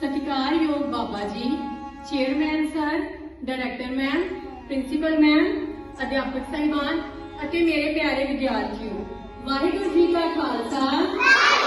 सत्कार योग बाबा जी chairman sir director ma'am principal ma'am अध्यापक साहिबान मेरे प्यारे विद्यार्थियों ਵਿਦਿਆਰਥੀਓ जी का खालसा।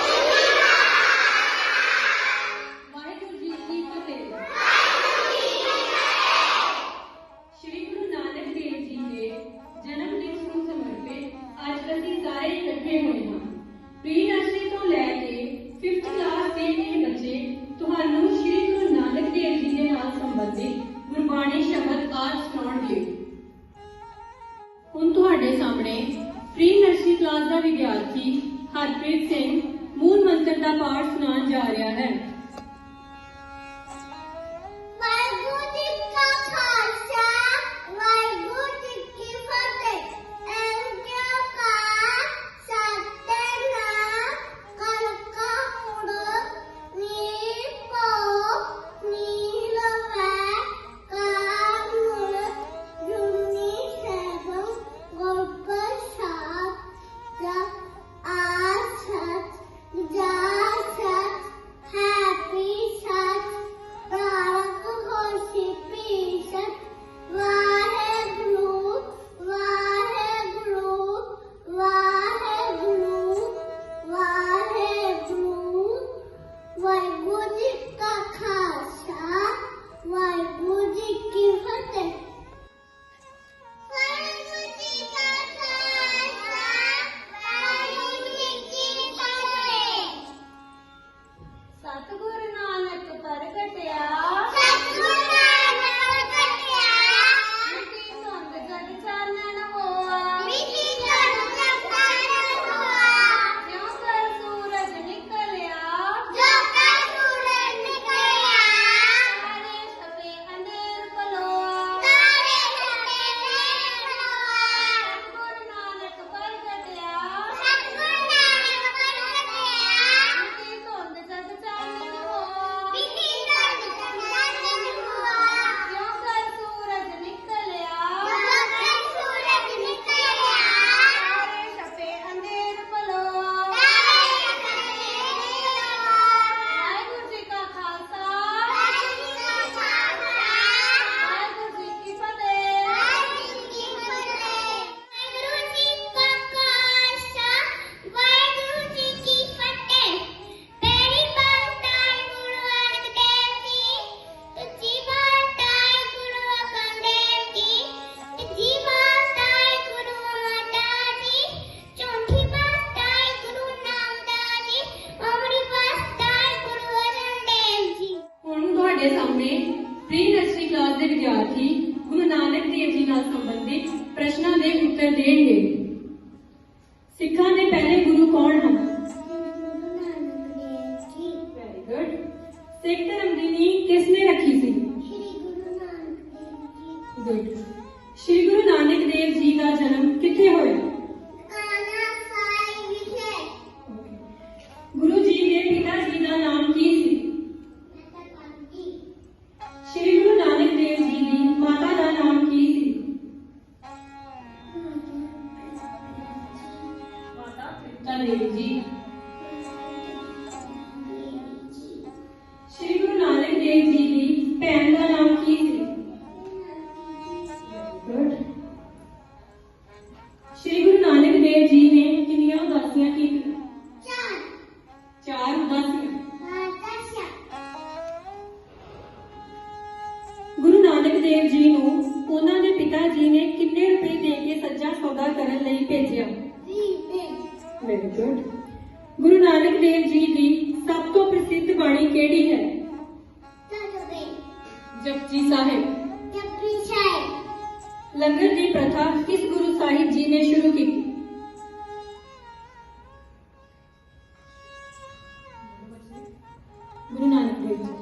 वाहेगुरु का खासा वाहेगुरु जी की फतेह ਤੁਹਾਡੇ ਸਾਹਮਣੇ ਪ੍ਰੀ ਨਰਸਰੀ ਕਲਾਸ ਦੇ ਵਿਦਿਆਰਥੀ ਗੁਰੂ ਨਾਨਕ ਦੇਵ ਜੀ ਨਾਲ ਸੰਬੰਧਿਤ ਪ੍ਰਸ਼ਨਾਂ ਦੇ ਉੱਤਰ ਦੇਣਗੇ। ਸਿੱਖਾਂ ਦੇ ਪਹਿਲੇ ਗੁਰੂ ਕੌਣ ਹਨ? ਸਿੱਖ ਧਰਮ ਦੀ ਨੀਂਹ ਕਿਸ ਨੇ ਰੱਖੀ ਸੀ? ਸ਼੍ਰੀ ਗੁਰੂ ਨਾਨਕ ਦੇਵ ਜੀ ਦਾ ਜਨਮ ਕਿੱਥੇ ਹੋਇਆ? पिता जी ने किन्ने रुपए देके सच्चा सौदा करने ਲਈ ਭੇਜਿਆ गुरु नानक देव जी दी सब तो प्रसिद्ध वाणी केड़ी लंगर दी प्रथा किस गुरु साहिब जी ने शुरू की। गुरु नानक देव जी।